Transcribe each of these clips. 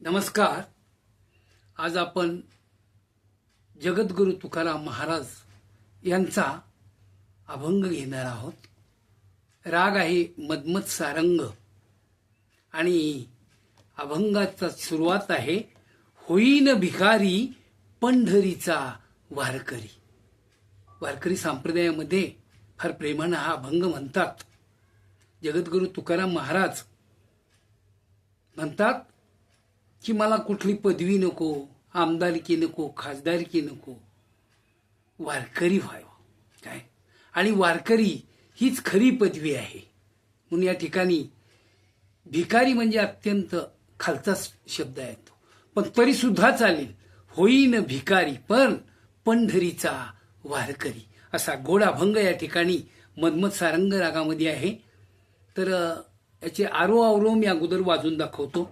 नमस्कार. आज आपण जगद्गुरु तुकाराम महाराज यांचा अभंग घेणार आहोत. राग आहे मदमत सारंग. आणि अभंगाचा सुरुवात आहे होईन भिकारी पंढरीचा वारकरी. वारकरी संप्रदायामध्ये फार प्रेमानं हा अभंग म्हणतात. जगद्गुरु तुकाराम महाराज म्हणतात की मला कुठली पदवी नको आमदारकी नको खासदारकी नको. वारकरी व्हावं. काय? आणि वारकरी हीच खरी पदवी आहे. म्हणून या ठिकाणी भिकारी म्हणजे अत्यंत खालचा शब्द आहे तो. पण तरी सुद्धा चालेल. होईन भिकारी पण पंढरीचा वारकरी. असा गोडाभंग या ठिकाणी मदमत सारंग रागामध्ये आहे. तर याचे आरो आवरो मी अगोदर वाजून दाखवतो.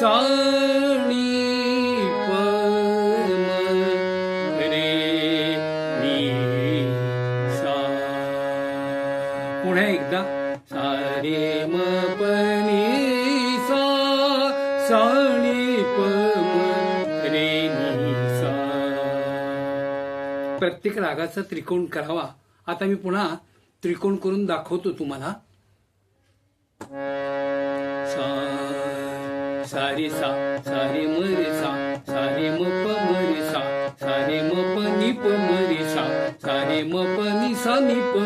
song प्रत्येक रागाचा त्रिकोण करावा. आता मी पुन्हा त्रिकोण करून दाखवतो तुम्हाला. सा सारे सा सारे सा सारे म प मरे सा सारे म प नि प सा सारे म प नि सा नि प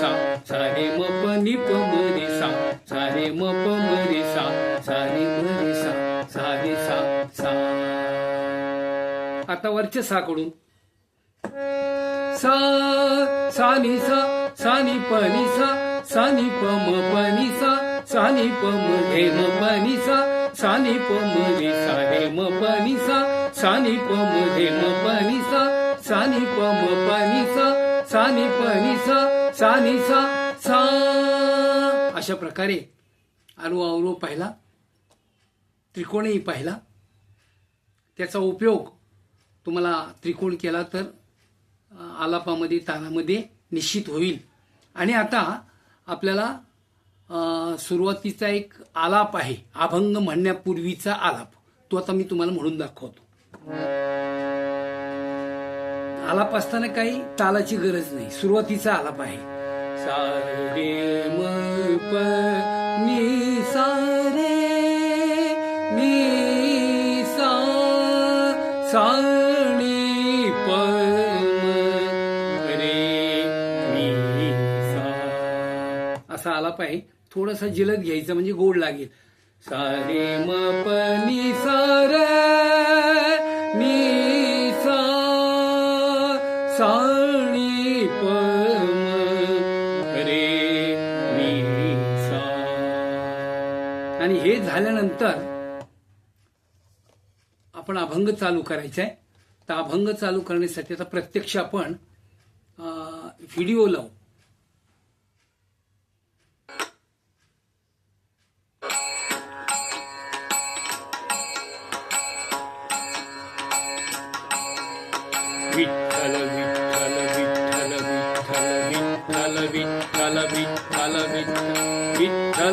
सा सारे म प नि प सा सारे म प सा सारे सा सारे सा सा. आता वरच्या साकडून सा सानी सा सानी पनि सा सानी प म पनि सा सानी प म रे म पनि सा सानी प म रे सा रे म पनि सा सानी प म रे म पनि सा सानी प म पनि सा सानी पनि सा सानी सा सा। अशा प्रकारे आलो आवरो पाहिला त्रिकोणही पाहिला. त्याचा उपयोग तुम्हाला त्रिकोण केला तर आलापामध्ये तानामध्ये निश्चित होईल. आणि आता आपल्याला सुरुवातीचा एक आलाप आहे. अभंग म्हणण्यापूर्वीचा आलाप. तो आता मी तुम्हाला म्हणून दाखवतो. आलाप असताना काही तालाची गरज नाही. सुरुवातीचा आलाप आहे. सारे म सा असा आहे थोडासा जिलत घ्यायचा म्हणजे गोड लागेल. सा रे सा रे रे मी सा आणि हे झाल्यानंतर आपण अभंग चालू करायचा आहे तर अभंग चालू करण्यासाठी आता प्रत्यक्ष आपण व्हिडिओ लावू.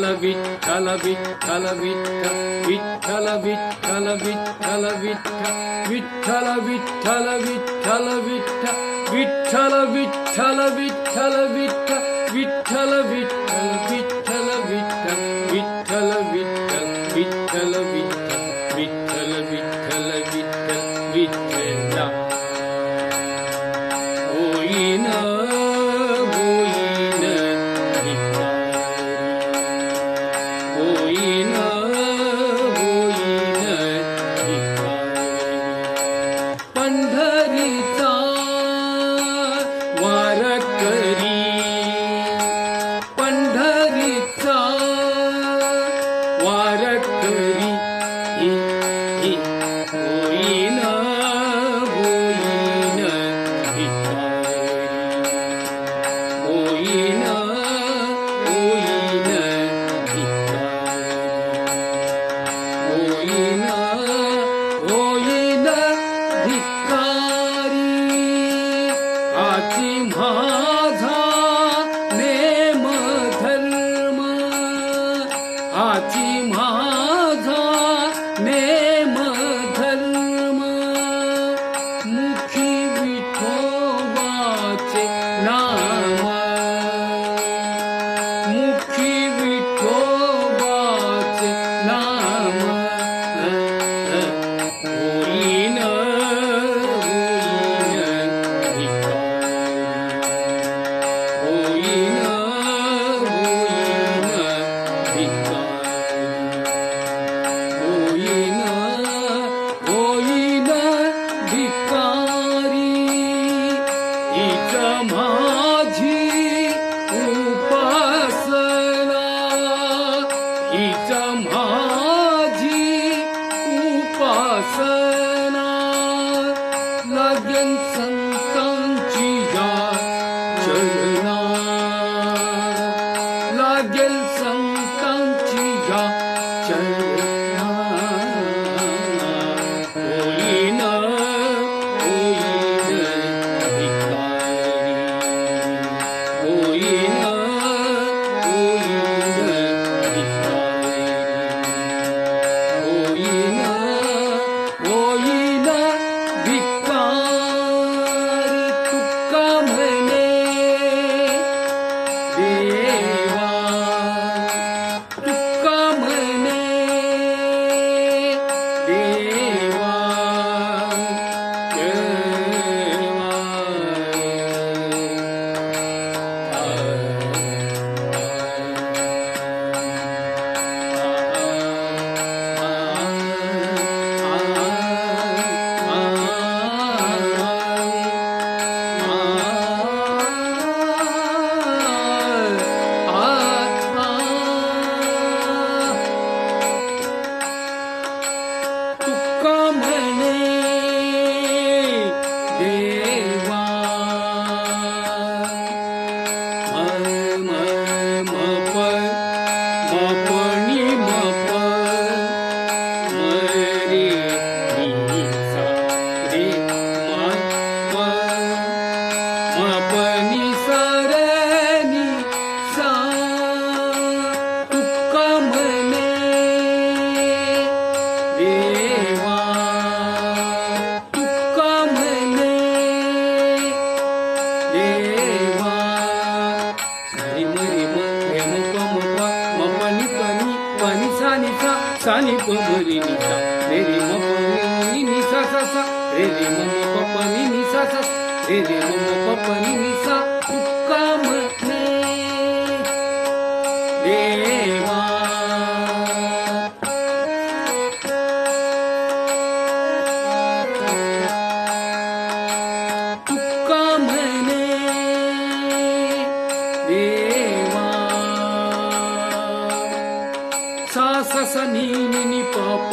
விட்டல விட்டல விட்டல விட்ட விட்டல விட்டல விட்டல விட்ட விட்டல விட்டல விட்டல விட்ட விட்டல விட்டல விட்டல விட்ட விட்டல விட்டல விட்டல விட்ட விட்டல விட்டல் விட்டல விட்டல் விட்டல விட்டல Vittal Vittal against some Aê! सानी पबरी निसा रे रे म पनी निसा सा सा रे रे म पपनी निसा सा रे रे म पपनी निसा రాక్షాస నీని పాప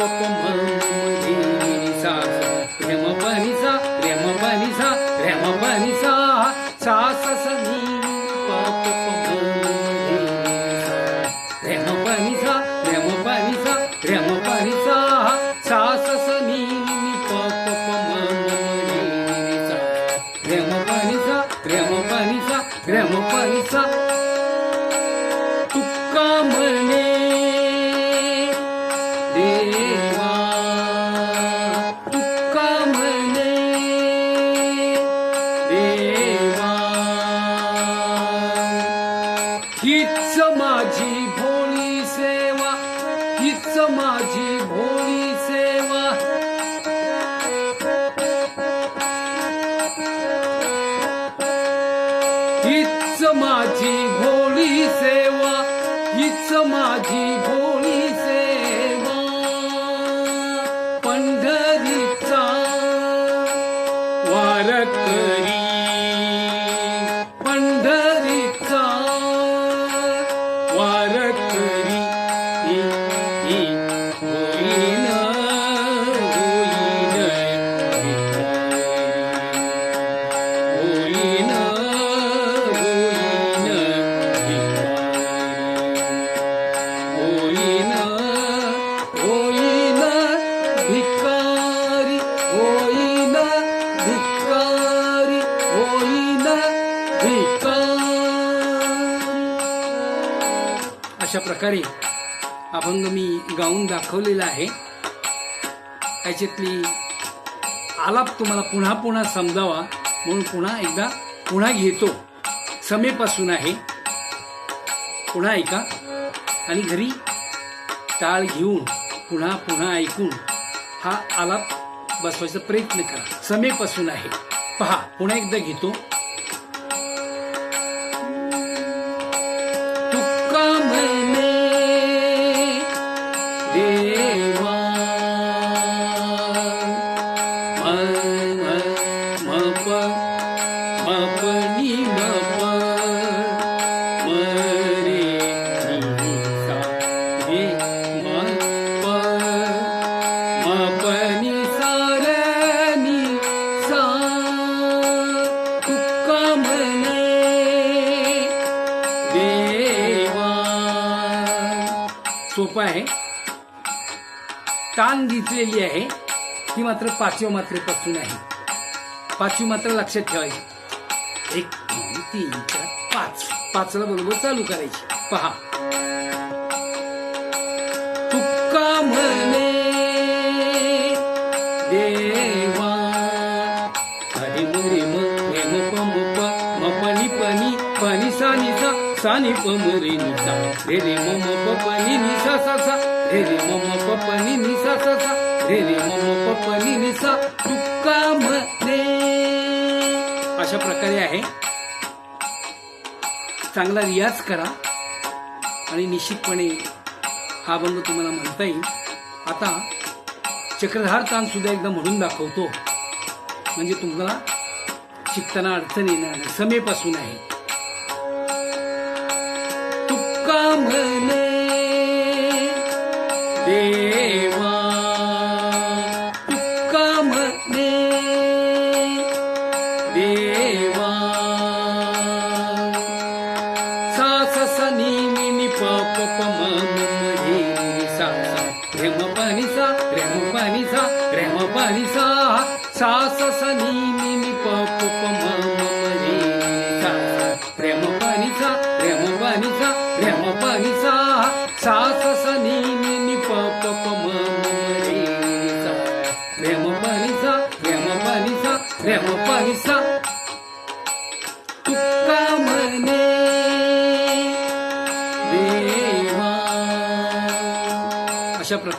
अभंग मी गाऊन दाखवलेला आहे. याच्यातली आलाप तुम्हाला पुन्हा पुन्हा समजावा. म्हणून पुन्हा एकदा पुन्हा घेतो. समेपासून आहे. पुन्हा ऐका. आणि घरी टाळ घेऊन पुन्हा पुन्हा ऐकून हा आलाप बसवायचा प्रयत्न करा. समेपासून आहे. पहा पुन्हा एकदा घेतो. तान दिसलेली आहे ती मात्र पाचव्या मात्रेपासून आहे. पाचवी मात्र लक्षात ठेवायची. एक दोन तीन चार पाच. पाचला बरोबर चालू करायची. पहा. तुक्का म्हणे देवा हरी मुरी म रे म प म प नि प रे रे सा सा. रे रे म म नि सा सा रे रे मम म नि म्हणे. अशा प्रकारे आहे. चांगला रियाज करा. आणि निश्चितपणे हा अभंग तुम्हाला म्हणता येईल. आता चक्रधार तान सुद्धा एकदा म्हणून दाखवतो. म्हणजे तुम्हाला शिकताना अडचण येणार समेपासून आहे. तुक्का म्हणे. देवा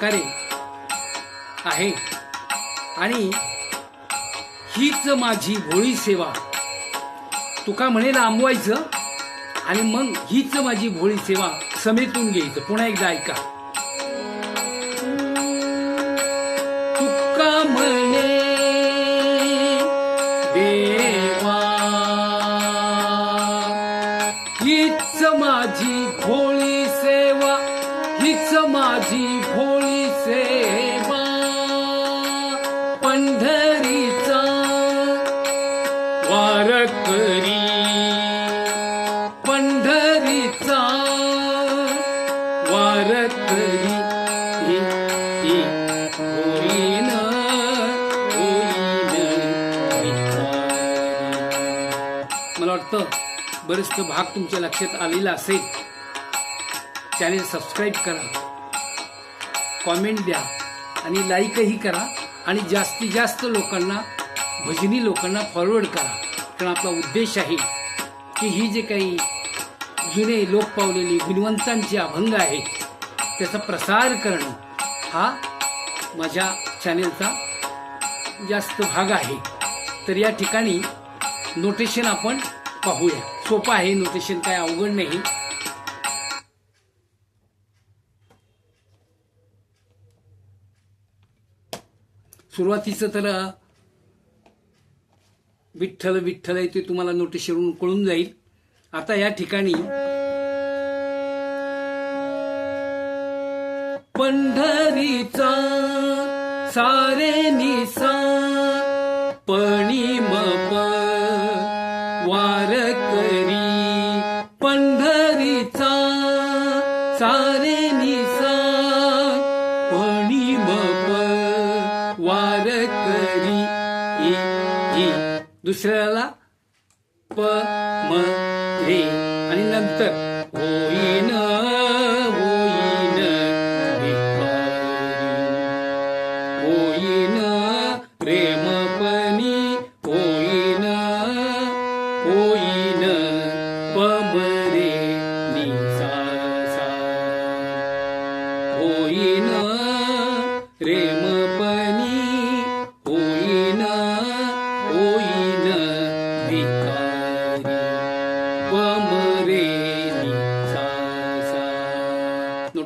प्रकारे आहे. आणि हीच माझी भोळी सेवा. तुका म्हणे लांबवायचं आणि मग हीच माझी भोळी सेवा समेतून घ्यायचं. पुन्हा एकदा ऐका. तुका म्हणे देवा हीच माझी भोळी सेवा हीच माझी मला वाटतं बरेच तो भाग तुमच्या लक्षात आलेला असेल. चॅनेल सबस्क्राईब करा. कॉमेंट द्या. आणि लाईकही करा. आणि जास्तीत जास्त लोकांना भजनी लोकांना फॉरवर्ड करा. कारण आपला उद्देश आहे की ही जे काही जुने लोक पावलेली गुणवंतांचे अभंग आहेत त्याचा प्रसार करणं हा माझ्या चॅनेलचा जास्त भाग आहे. तर या ठिकाणी नोटेशन आपण पाहूया. सोपं आहे नोटेशन काय अवघड नाही. सुरुवातीचं तर विठ्ठल विठ्ठल आहे ते तुम्हाला नोटेशवरून कळून जाईल. आता या ठिकाणी पंढरीचा सारे निसा पणी वारकरी दुसऱ्याला प म रे. आणि नंतर होईन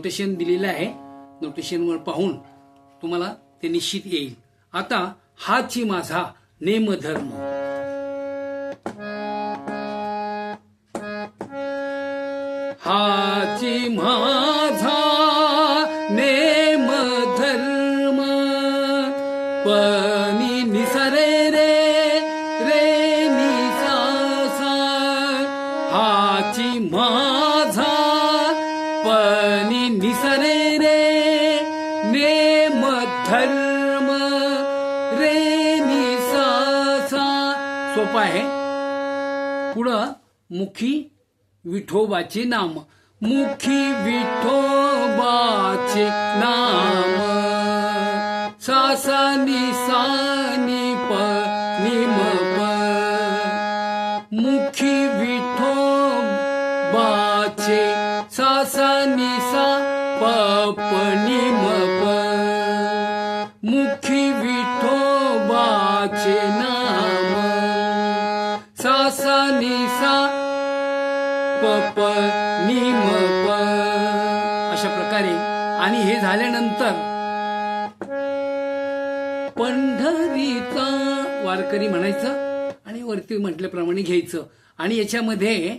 नोटेशन दिलेलं आहे. नोटेशनवर पाहून तुम्हाला ते निश्चित येईल. आता हाची माझा नेमधर्म हाची माझा नेम धर्म रे मी सा. सोपा आहे. पुढं मुखी विठोबाचे नाम. मुखी विठोबाचे नाम. सासानी निसा निसा पप निम प अशा प्रकारे. आणि हे झाल्यानंतर पंढरीचा वारकरी म्हणायचं आणि वरती म्हटल्याप्रमाणे घ्यायचं. आणि याच्यामध्ये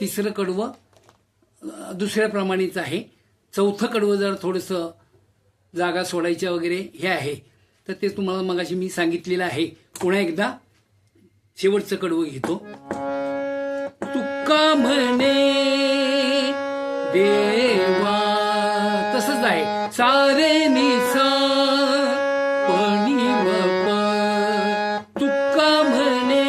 तिसरं कडवं दुसऱ्या प्रमाणेच आहे. चौथं कडवं जर थोडंसं जागा सोडायच्या वगैरे हे आहे. तर ते तुम्हाला मगाशी मी सांगितलेलं आहे. पुन्हा एकदा शेवटचं कडवं घेतो. तुका म्हणे देवा तसंच आहे. सारे निसा तुका म्हणे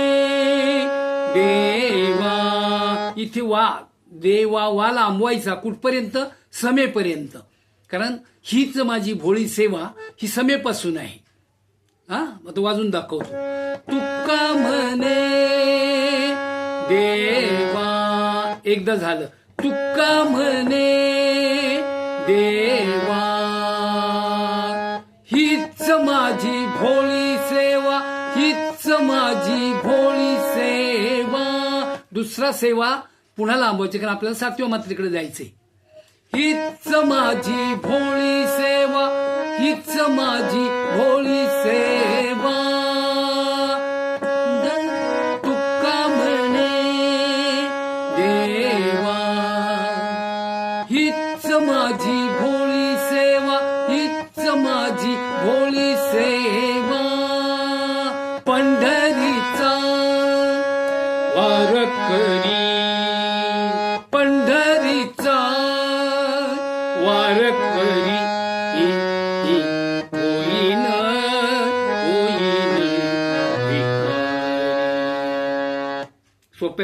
देवा इथे वा देवा वा लांबवायचा कुठपर्यंत? समेपर्यंत. कारण हीच माझी भोळी सेवा ही समेपासून आहे. हा? मग तो वाजून दाखवतो तुका म्हणे देवा एकदा झालं. तुका म्हणे देवा हीच माझी भोळी सेवा हीच माझी भोळी सेवा. दुसरा सेवा पुन्हा लांबवायची कारण आपल्याला सातव्या मात्रेकडे जायचंय. हीच माझी भोळी सेवा हीच माझी भोळी सेवा तुका म्हणे देवा हीच माझी भोळी सेवा हीच माझी भोळी सेवा पंढरीचा वारकरी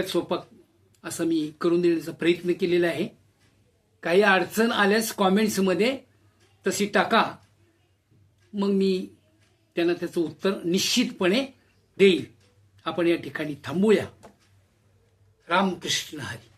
सोप्यात सोपा असं मी करून देण्याचा प्रयत्न केलेला आहे. काही अडचण आल्यास कॉमेंट्समध्ये तशी टाका. मग मी त्यांना त्याचं उत्तर निश्चितपणे देईल. आपण या ठिकाणी थांबूया. रामकृष्ण हरी.